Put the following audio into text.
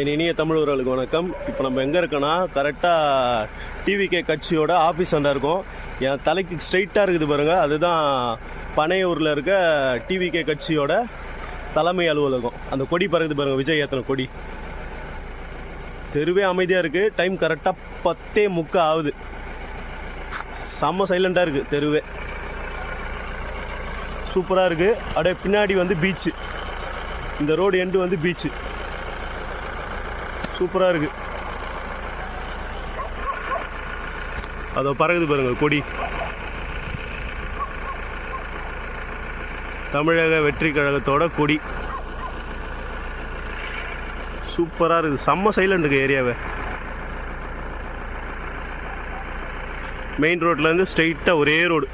என் இனிய தமிழர்களுக்கு வணக்கம். இப்போ நம்ம எங்கே இருக்கோன்னா கரெக்டாக டிவிகே கட்சியோட ஆஃபீஸ் அண்டா இருக்கோம். என் தலைக்கு ஸ்ட்ரைட்டாக இருக்குது பாருங்கள் அதுதான் பனையூரில் இருக்க டிவிகே கட்சியோட தலைமை அலுவலகம். அந்த கொடி பறக்குது பாருங்கள் விஜய் ஏத்தனை கொடி. தெருவே அமைதியாக இருக்குது டைம் கரெக்டாக பத்தே முக்க ஆகுது. செம்ம சைலண்ட்டாக இருக்குது தெருவே. சூப்பராக இருக்குது அப்படியே பின்னாடி வந்து பீச்சு இந்த ரோடு எண்டு வந்து பீச்சு சூப்பராக இருக்குது அதோ பறகுது பாருங்கள் கொடி. தமிழக வெற்றி கழகத்தோட கொடி. சூப்பராக இருக்குது செம்ம சைலண்ட்டுக்கு ஏரியாவை மெயின் ரோட்லேருந்து ஸ்ட்ரெயிட்டாக ஒரே ரோடு